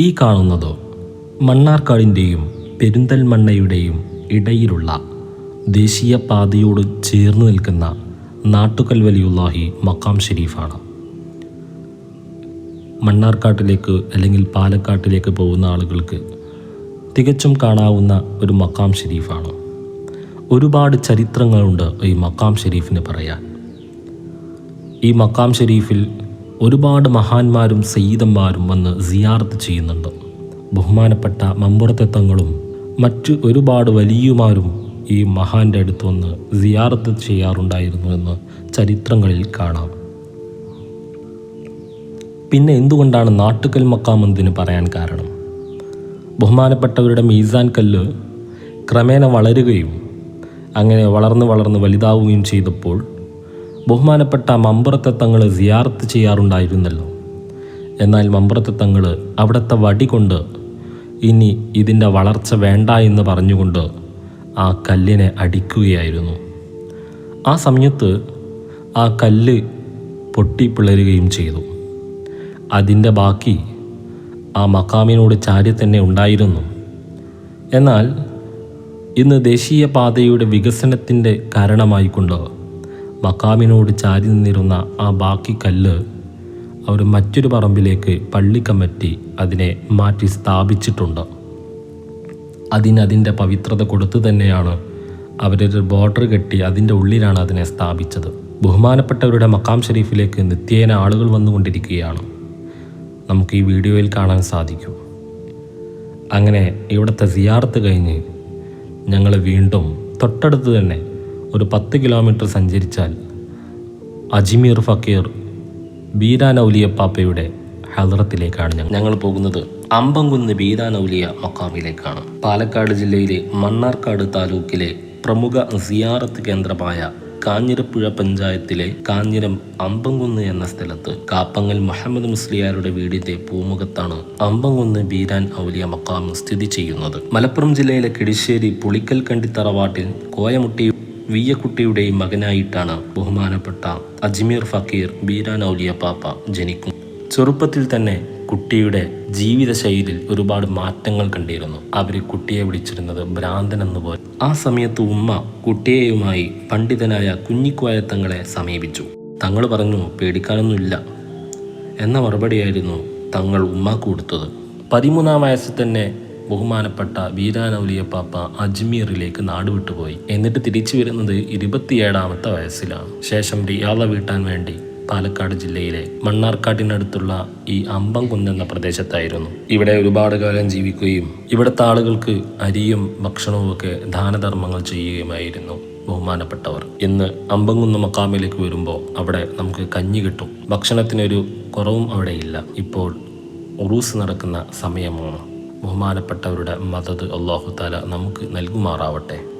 ഈ കാണുന്നത് മണ്ണാർക്കാടിന്റെയും പെരിന്തൽമണ്ണയുടെയും ഇടയിലുള്ള ദേശീയപാതയോട് ചേർന്ന് നിൽക്കുന്ന നാട്ടുകൽ വലിയുല്ലാഹി മക്കാം ഷെരീഫാണ്. മണ്ണാർക്കാട്ടിലേക്ക് അല്ലെങ്കിൽ പാലക്കാട്ടിലേക്ക് പോകുന്ന ആളുകൾക്ക് തികച്ചും കാണാവുന്ന ഒരു മക്കാം ഷെരീഫാണ്. ഒരുപാട് ചരിത്രങ്ങളുണ്ട് ഈ മക്കാം ഷെരീഫിന് പറയാൻ. ഈ മക്കാം ഷെരീഫിൽ ഒരുപാട് മഹാന്മാരും സയ്യിദന്മാരും വന്ന് സിയാർത്ത് ചെയ്യുന്നുണ്ട്. ബഹുമാനപ്പെട്ട മമ്പുറത്തെത്തങ്ങളും മറ്റ് ഒരുപാട് വലിയമാരും ഈ മഹാന്റെ അടുത്ത് വന്ന് സിയാർത്ത് ചെയ്യാറുണ്ടായിരുന്നു എന്ന് ചരിത്രങ്ങളിൽ കാണാം. പിന്നെ എന്തുകൊണ്ടാണ് നാട്ടുകൽ മക്കാമെന്നതിന് പറയാൻ കാരണം? ബഹുമാനപ്പെട്ടവരുടെ മീസാൻ കല്ല് ക്രമേണ വളരുകയും അങ്ങനെ വളർന്ന് വളർന്ന് വലുതാവുകയും ചെയ്തപ്പോൾ ബഹുമാനപ്പെട്ട മമ്പുറത്തെ തങ്ങൾ സിയാർത്ത് ചെയ്യാറുണ്ടായിരുന്നല്ലോ. എന്നാൽ മമ്പുറത്തെ തങ്ങൾ അവിടുത്തെ വടി കൊണ്ട് ഇനി ഇതിന്റെ വളർച്ച വേണ്ട എന്ന് പറഞ്ഞുകൊണ്ട് ആ കല്ലിനെ അടിക്കുകയായിരുന്നു. ആ സമയത്ത് ആ കല്ല് പൊട്ടിപ്പിളരുകയും ചെയ്തു. അതിന്റെ ബാക്കി ആ മക്കാമിനോട് ചാരി തന്നെ ഉണ്ടായിരുന്നു. എന്നാൽ ഇന്ന് ദേശീയപാതയുടെ വികസനത്തിന്റെ കാരണമായിക്കൊണ്ട് മക്കാമിനോട് ചാരി നിന്നിരുന്ന ആ ബാക്കി കല്ല് അവർ മറ്റൊരു പറമ്പിലേക്ക് പള്ളി കമ്മിറ്റി അതിനെ മാറ്റി സ്ഥാപിച്ചിട്ടുണ്ട്. അതിനതിന്റെ പവിത്രത കൊടുത്തു തന്നെയാണ് അവരൊരു ബോർഡർ കെട്ടി അതിന്റെ ഉള്ളിലാണ് അതിനെ സ്ഥാപിച്ചത്. ബഹുമാനപ്പെട്ടവരുടെ മക്കാം ഷെരീഫിലേക്ക് നിത്യേന ആളുകൾ വന്നുകൊണ്ടിരിക്കുകയാണ്. നമുക്ക് ഈ വീഡിയോയിൽ കാണാൻ സാധിക്കും. അങ്ങനെ ഇവിടുത്തെ സിയാർത്ത് കഴിഞ്ഞ് ഞങ്ങൾ വീണ്ടും തൊട്ടടുത്ത് തന്നെ ഒരു പത്ത് കിലോമീറ്റർ സഞ്ചരിച്ചാൽ അജ്മീർ ഫക്കീർ ബീരാനൗലിയപ്പാപ്പയുടെ ഹലറത്തിലേക്കാണ് ഞങ്ങൾ ഞങ്ങൾ പോകുന്നത് അമ്പംകുന്ന് ബീരാനൌലിയ മക്കാമിലേക്കാണ്. പാലക്കാട് ജില്ലയിലെ മണ്ണാർക്കാട് താലൂക്കിലെ പ്രമുഖ സിയാറത്ത് കേന്ദ്രമായ കാഞ്ഞിരപ്പുഴ പഞ്ചായത്തിലെ കാഞ്ഞിരം അമ്പംകുന്ന് എന്ന സ്ഥലത്ത് കാപ്പങ്ങൽ മുഹമ്മദ് മുസ്ലിയാരുടെ വീടിന്റെ പൂമുഖത്താണ് അമ്പംകുന്ന് ബീരാൻ ഔലിയ മക്കാം സ്ഥിതി ചെയ്യുന്നത്. മലപ്പുറം ജില്ലയിലെ കിടിശ്ശേരി പുളിക്കൽ കണ്ടി തറവാട്ടിൽ കോയമുട്ടി വിയ്യക്കുട്ടിയുടെയും മകനായിട്ടാണ് ബഹുമാനപ്പെട്ട അജ്മീർ ഫക്കീർ ബീരാൻ ഔലിയ പാപ്പ ജനിക്കും ചെറുപ്പത്തിൽ തന്നെ കുട്ടിയുടെ ജീവിതശൈലിയിൽ ഒരുപാട് മാറ്റങ്ങൾ കണ്ടിരുന്നു. അവർ കുട്ടിയെ വിളിച്ചിരുന്നത് ഭ്രാന്തൻ എന്നുപോലെ ആ സമയത്ത് ഉമ്മ കുട്ടിയെയുമായി പണ്ഡിതനായ കുഞ്ഞിക്കോയ തങ്ങളെ സമീപിച്ചു. തങ്ങൾ പറഞ്ഞു പേടിക്കാനൊന്നുമില്ല. എന്ന മറുപടിയായിരുന്നു തങ്ങൾ ഉമ്മ കൊടുത്തത്. പതിമൂന്നാം വയസ്സിൽ തന്നെ ബഹുമാനപ്പെട്ട വീരാനൗലിയ പാപ്പ അജ്മീറിലേക്ക് നാടുവിട്ടുപോയി. എന്നിട്ട് തിരിച്ചു വരുന്നത് ഇരുപത്തിയേഴാമത്തെ വയസ്സിലാണ്. ശേഷം റിയാള വീട്ടാൻ വേണ്ടി പാലക്കാട് ജില്ലയിലെ മണ്ണാർക്കാട്ടിനടുത്തുള്ള ഈ അമ്പംകുന്ന് എന്ന പ്രദേശത്തായിരുന്നു. ഇവിടെ ഒരുപാട് കാലം ജീവിക്കുകയും ഇവിടുത്തെ ആളുകൾക്ക് അരിയും ഭക്ഷണവും ഒക്കെ ദാനധർമ്മങ്ങൾ ചെയ്യുകയുമായിരുന്നു ബഹുമാനപ്പെട്ടവർ. ഇന്ന് അമ്പംകുന്ന് മക്കാമിലേക്ക് വരുമ്പോൾ അവിടെ നമുക്ക് കഞ്ഞി കിട്ടും. ഭക്ഷണത്തിനൊരു കുറവും അവിടെ ഇല്ല ഇപ്പോൾ ഉറൂസ് നടക്കുന്ന സമയമാണ്. ബഹുമാനപ്പെട്ടവരുടെ മദത് അള്ളാഹു താല നമുക്ക് നൽകുമാറാവട്ടെ.